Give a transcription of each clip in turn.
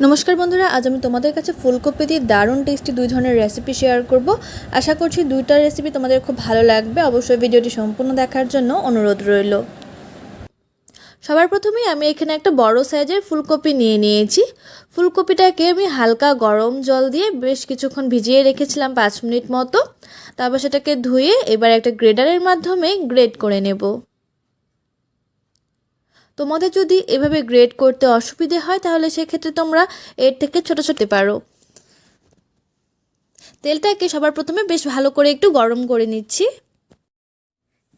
নমস্কার বন্ধুরা, আজ আমি তোমাদের কাছে ফুলকপি দিয়ে দারুণ টেস্টি দুই ধরনের রেসিপি শেয়ার করব। আশা করছি দুইটা রেসিপি তোমাদের খুব ভালো লাগবে। অবশ্যই ভিডিওটি সম্পূর্ণ দেখার জন্য অনুরোধ রইল। সবার প্রথমেই আমি এখানে একটা বড় সাইজের ফুলকপি নিয়ে নিয়েছি। ফুলকপিটাকে আমি হালকা গরম জল দিয়ে বেশ কিছুক্ষণ ভিজিয়ে রেখেছিলাম পাঁচ মিনিট মতো। তারপর সেটাকে ধুয়ে এবার একটা গ্রেডারের মাধ্যমে গ্রেড করে নেব। তোমাদের যদি এভাবে গ্রেড করতে অসুবিধে হয়, তাহলে সেক্ষেত্রে তোমরা এর থেকে ছোট ছোট পারো। তেলটাকে সবার প্রথমে বেশ ভালো করে একটু গরম করে নিচ্ছি।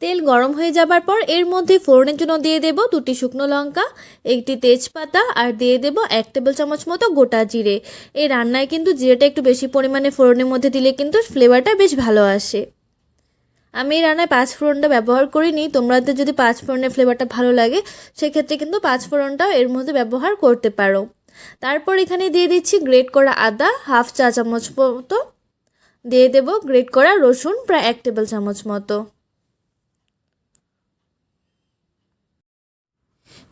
তেল গরম হয়ে যাবার পর এর মধ্যে ফোড়নের জন্য দিয়ে দেব দুটি শুকনো লঙ্কা, একটি তেজপাতা, আর দিয়ে দেব এক টেবিল চামচ মতো গোটা জিরে। এই রান্নায় কিন্তু জিরেটা একটু বেশি পরিমাণে ফোড়নের মধ্যে দিলে কিন্তু ফ্লেভারটা বেশ ভালো আসে। আমি এই রান্নায় পাঁচ ফোড়নটা ব্যবহার করিনি। তোমাদের যদি পাঁচ ফোড়নের ফ্লেভারটা ভালো লাগে, সেক্ষেত্রে কিন্তু পাঁচ ফোড়নটাও এর মধ্যে ব্যবহার করতে পারো। তারপর এখানে দিয়ে দিচ্ছি গ্রেট করা আদা হাফ চা চামচ মতো। দিয়ে দেবো গ্রেট করা রসুন, প্রায় এক টেবিল চামচ মতো।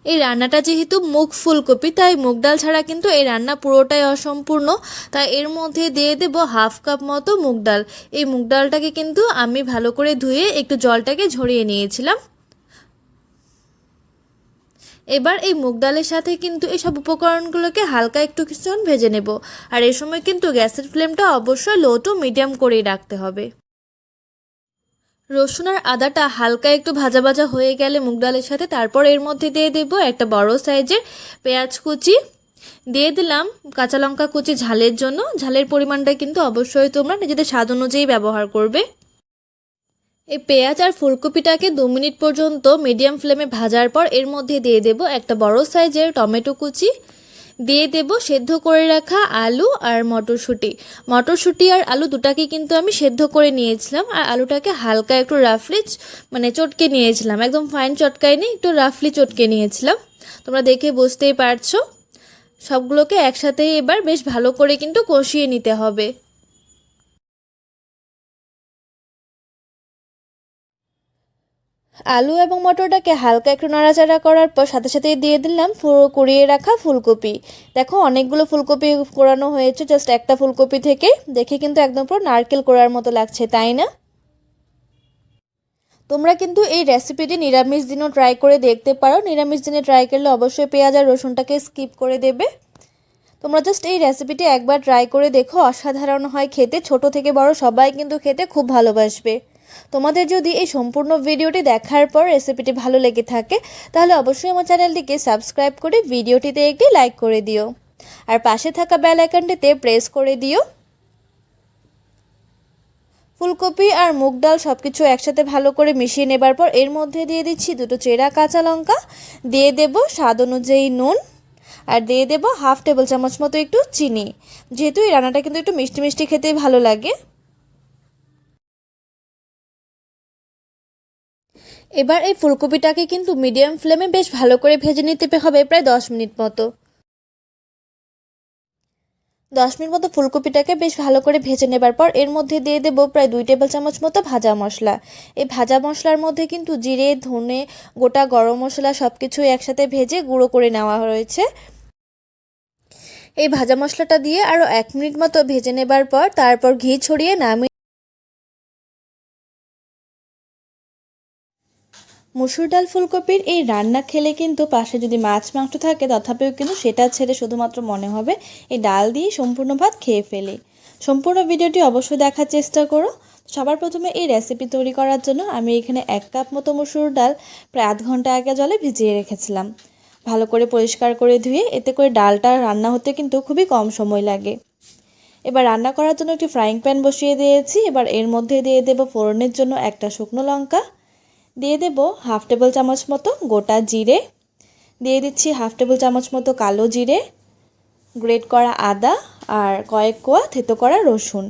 এই রান্নাটা যেহেতু মুগ ফুলকপি, তাই মুগ ডাল ছাড়া কিন্তু এই রান্না পুরোটাই অসম্পূর্ণ। তাই এর মধ্যে দিয়ে দেব হাফ কাপ মতো মুগ ডাল। এই মুগ ডালটাকে কিন্তু আমি ভালো করে ধুয়ে একটু জলটাকে ঝরিয়ে নিয়েছিলাম। এবার এই মুগ ডালের সাথে কিন্তু এই সব উপকরণগুলোকে হালকা একটু কিছুক্ষণ ভেজে নেব। আর এই সময় কিন্তু গ্যাসের ফ্লেমটা অবশ্যই লো টু মিডিয়াম করেই রাখতে হবে। রসুন আর আদাটা হালকা একটু ভাজা ভাজা হয়ে গেলে মুগ ডালের সাথে, তারপর এর মধ্যে দিয়ে দেবো একটা বড় সাইজের পেঁয়াজ কুচি। দিয়ে দিলাম কাঁচা লঙ্কা কুচি ঝালের জন্য। ঝালের পরিমাণটা কিন্তু অবশ্যই তোমরা নিজেদের স্বাদ অনুযায়ী ব্যবহার করবে। এই পেঁয়াজ আর ফুলকপিটাকে দু মিনিট পর্যন্ত মিডিয়াম ফ্লেমে ভাজার পর এর মধ্যে দিয়ে দেব একটা বড় সাইজের টমেটো কুচি। দিয়ে দেব সেদ্ধ করে রাখা আলু আর মটরশুঁটি। মটরশুঁটি আর আলু দুটাকে কিন্তু আমি সেদ্ধ করে নিয়েছিলাম আর আলুটাকে হালকা একটু রাফলি মানে চটকে নিয়েছিলাম। একদম ফাইন চটকায় নি একটু রাফলি চটকে নিয়েছিলাম। তোমরা দেখে বুঝতেই পারছ। সবগুলোকে একসাথেই এবার বেশ ভালো করে কিন্তু কষিয়ে নিতে হবে। আলু এবং মটরটাকে হালকা একটু নাড়াচাড়া করার পর সাথে সাথে দিয়ে দিলাম কুড়িয়ে রাখা ফুলকপি। দেখো, অনেকগুলো ফুলকপি কোরানো হয়েছে জাস্ট একটা ফুলকপি থেকে। দেখে কিন্তু একদম পুরো নারকেল কোড়ার মতো লাগছে, তাই না? তোমরা কিন্তু এই রেসিপিটি নিরামিষ দিনও ট্রাই করে দেখতে পারো। নিরামিষ দিনে ট্রাই করলে অবশ্যই পেঁয়াজ আর রসুনটাকে স্কিপ করে দেবে। তোমরা জাস্ট এই রেসিপিটি একবার ট্রাই করে দেখো। অসাধারণ হয় খেতে। ছোট থেকে বড় সবাই কিন্তু খেতে খুব ভালোবাসবে। তোমাদের যদি এই সম্পূর্ণ ভিডিওটি দেখার পর রেসিপিটি ভালো লেগে থাকে, তাহলে অবশ্যই আমার চ্যানেলটিকে সাবস্ক্রাইব করে ভিডিওটিতে একটি লাইক করে দিও। আর পাশে থাকা বেল আইকনটিতে প্রেস করে দিও। ফুলকপি আর মুগ ডাল সব কিছু একসাথে ভালো করে মিশিয়ে নেবার পর এর মধ্যে দিয়ে দিচ্ছি দুটো চেরা কাঁচা লঙ্কা, দিয়ে দেব স্বাদ অনুযায়ী নুন, আর দিয়ে দেব হাফ টেবিল চামচ মতো একটু চিনি। যেহেতু এই রান্নাটা কিন্তু একটু মিষ্টি মিষ্টি খেতে ভালো লাগে। এবার এই ফুলকপিটাকে কিন্তু মিডিয়াম ফ্লেমে বেশ ভালো করে ভেজে নিতে হবে প্রায় দশ মিনিট মতো। দশ মিনিট মতো ফুলকপিটাকে বেশ ভালো করে ভেজে নেবার পর এর মধ্যে দিয়ে দেব প্রায় দুই টেবিল চামচ মতো ভাজা মশলা। এই ভাজা মশলার মধ্যে কিন্তু জিরে, ধনে, গোটা গরম মশলা সব কিছু একসাথে ভেজে গুঁড়ো করে নেওয়া রয়েছে এই ভাজা মশলাটা দিয়ে আরও এক মিনিট মতো ভেজে নেবার পর তারপর ঘি ছড়িয়ে নামিয়ে মুসুর ডাল ফুলকপির এই রান্না খেলে কিন্তু পাশে যদি মাছ মাংস থাকে, তথাপিও কিন্তু সেটা ছেড়ে শুধুমাত্র মনে হবে এই ডাল দিয়ে সম্পূর্ণ ভাত খেয়ে ফেলে। সম্পূর্ণ ভিডিওটি অবশ্যই দেখার চেষ্টা করো। সবার প্রথমে এই রেসিপি তৈরি করার জন্য আমি এখানে এক কাপ মতো মুসুর ডাল প্রায় আধ ঘণ্টা আগে জলে ভিজিয়ে রেখেছিলাম। ভালো করে পরিষ্কার করে ধুয়ে এতে করে ডালটা রান্না হতে কিন্তু খুবই কম সময় লাগে। এবার রান্না করার জন্য একটি ফ্রাইং প্যান বসিয়ে দিয়েছি। এবার এর মধ্যে দিয়ে দেবো ফোড়নের জন্য একটা শুকনো লঙ্কা। দিয়ে দেব হাফ টেবিল চামচ মতো গোটা জিরে, দিয়ে দিচ্ছি হাফ টেবিল চামচ মতো কালো জিরে, গ্রেট করা আদা আর কয়েক কোয়া থেতো করা রসুন।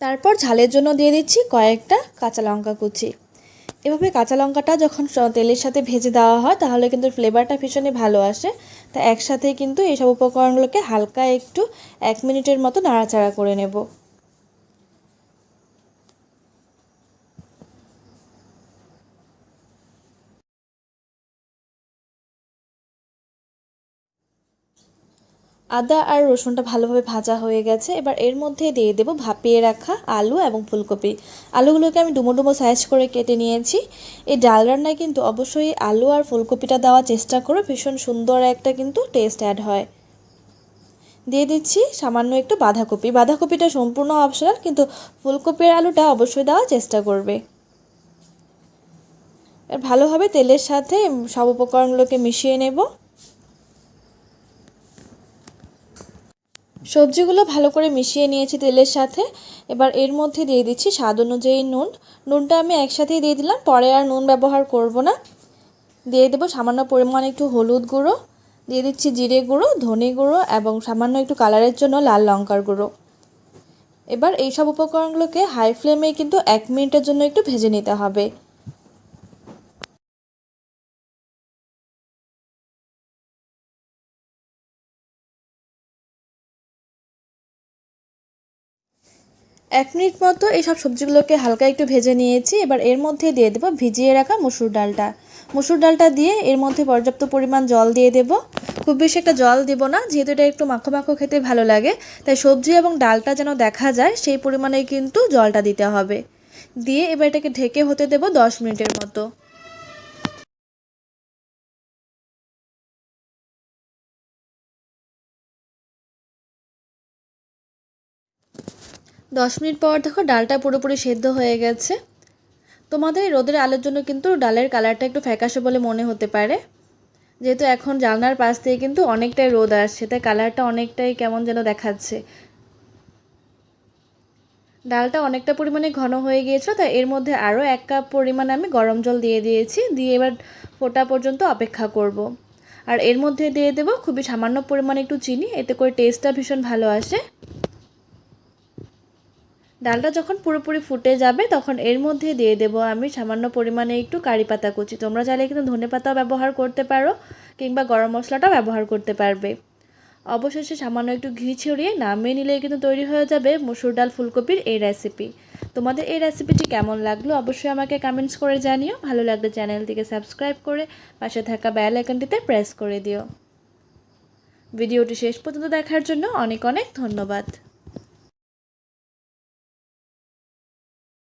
তারপর ঝালের জন্য দিয়ে দিচ্ছি কয়েকটা কাঁচা লঙ্কা কুচি। এভাবে কাঁচা লঙ্কাটা যখন তেলের সাথে ভেজে দেওয়া হয়, তাহলে কিন্তু ফ্লেভারটা ভীষণই ভালো আসে। তা একসাথে কিন্তু এইসব উপকরণগুলোকে হালকা একটু এক মিনিটের মতো নাড়াচাড়া করে নেব। আদা আর রসুনটা ভালোভাবে ভাজা হয়ে গেছে। এবার এর মধ্যে দিয়ে দেবো ভাপিয়ে রাখা আলু এবং ফুলকপি। আলুগুলোকে আমি ডুমো ডুমো সাইজ করে কেটে নিয়েছি। এই ডাল রান্নায় কিন্তু অবশ্যই আলু আর ফুলকপিটা দেওয়ার চেষ্টা করো। ভীষণ সুন্দর একটা কিন্তু টেস্ট অ্যাড হয়। দিয়ে দিচ্ছি সামান্য একটু বাঁধাকপি। বাঁধাকপিটা সম্পূর্ণ অপশনাল কিন্তু ফুলকপির আলুটা অবশ্যই দেওয়ার চেষ্টা করবে। ভালোভাবে তেলের সাথে সব উপকরণগুলোকে মিশিয়ে নেব। সবজিগুলো ভালো করে মিশিয়ে নিয়েছি তেলের সাথে। এবার এর মধ্যে দিয়ে দিচ্ছি স্বাদ অনুযায়ী নুন। নুনটা আমি একসাথেই দিয়ে দিলাম, পরে আর নুন ব্যবহার করব না। দিয়ে দেবো সামান্য পরিমাণ একটু হলুদ গুঁড়ো। দিয়ে দিচ্ছি জিরে গুঁড়ো, ধনে গুঁড়ো এবং সামান্য একটু কালারের জন্য লাল লঙ্কার গুঁড়ো। এবার এই সব উপকরণগুলোকে হাই ফ্লেমে কিন্তু এক মিনিটের জন্য একটু ভেজে নিতে হবে। এক মিনিট মতো এইসব সবজিগুলোকে হালকা একটু ভেজে নিয়েছি। এবার এর মধ্যে দিয়ে দেবো ভিজিয়ে রাখা মসুর ডালটা। মুসুর ডালটা দিয়ে এর মধ্যে পর্যাপ্ত পরিমাণ জল দিয়ে দেব। খুব বেশি একটা জল দেব না, যেহেতু এটা একটু মাখো মাখো খেতে ভালো লাগে। তাই সবজি এবং ডালটা যেন দেখা যায়, সেই পরিমাণে কিন্তু জলটা দিতে হবে। দিয়ে এবার এটাকে ঢেকে হতে দেব দশ মিনিটের মতো। দশ মিনিট পর দেখো ডালটা পুরোপুরি সেদ্ধ হয়ে গেছে। তোমাদের রোদের আলোর জন্য কিন্তু ডালের কালারটা একটু ফ্যাকাশে বলে মনে হতে পারে। যেহেতু এখন জানলার পাশ দিয়ে কিন্তু অনেকটাই রোদ আসছে, তাই কালারটা অনেকটাই কেমন যেন দেখাচ্ছে। ডালটা অনেকটা পরিমাণে ঘন হয়ে গিয়েছিল, তাই এর মধ্যে আরও এক কাপ পরিমাণ আমি গরম জল দিয়ে দিয়েছি। দিয়ে এবার ফোটা পর্যন্ত অপেক্ষা করব। আর এর মধ্যে দিয়ে দেবো খুবই সামান্য পরিমাণে একটু চিনি, এতে করে টেস্টটা ভীষণ ভালো আসে। ডালটা যখন পুরোপুরি ফুটে যাবে, তখন এর মধ্যে দিয়ে দেব আমি সামান্য পরিমাণে একটু কারি পাতা কুচি। তোমরা চাইলে কিন্তু ধনে পাতাও ব্যবহার করতে পারো কিংবা গরম মশলাটাও ব্যবহার করতে পারবে। অবশেষে সামান্য একটু ঘি ছড়িয়ে নামিয়ে নিলে কিন্তু তৈরি হয়ে যাবে মসুর ডাল ফুলকপির এই রেসিপি তোমাদের এই রেসিপিটি কেমন লাগল অবশ্যই আমাকে কমেন্টস করে জানিও। ভালো লাগলে চ্যানেলটিকে সাবস্ক্রাইব করে পাশে থাকা বেল আইকনটিতে প্রেস করে দিও। ভিডিওটি শেষ পর্যন্ত দেখার জন্য অনেক অনেক ধন্যবাদ।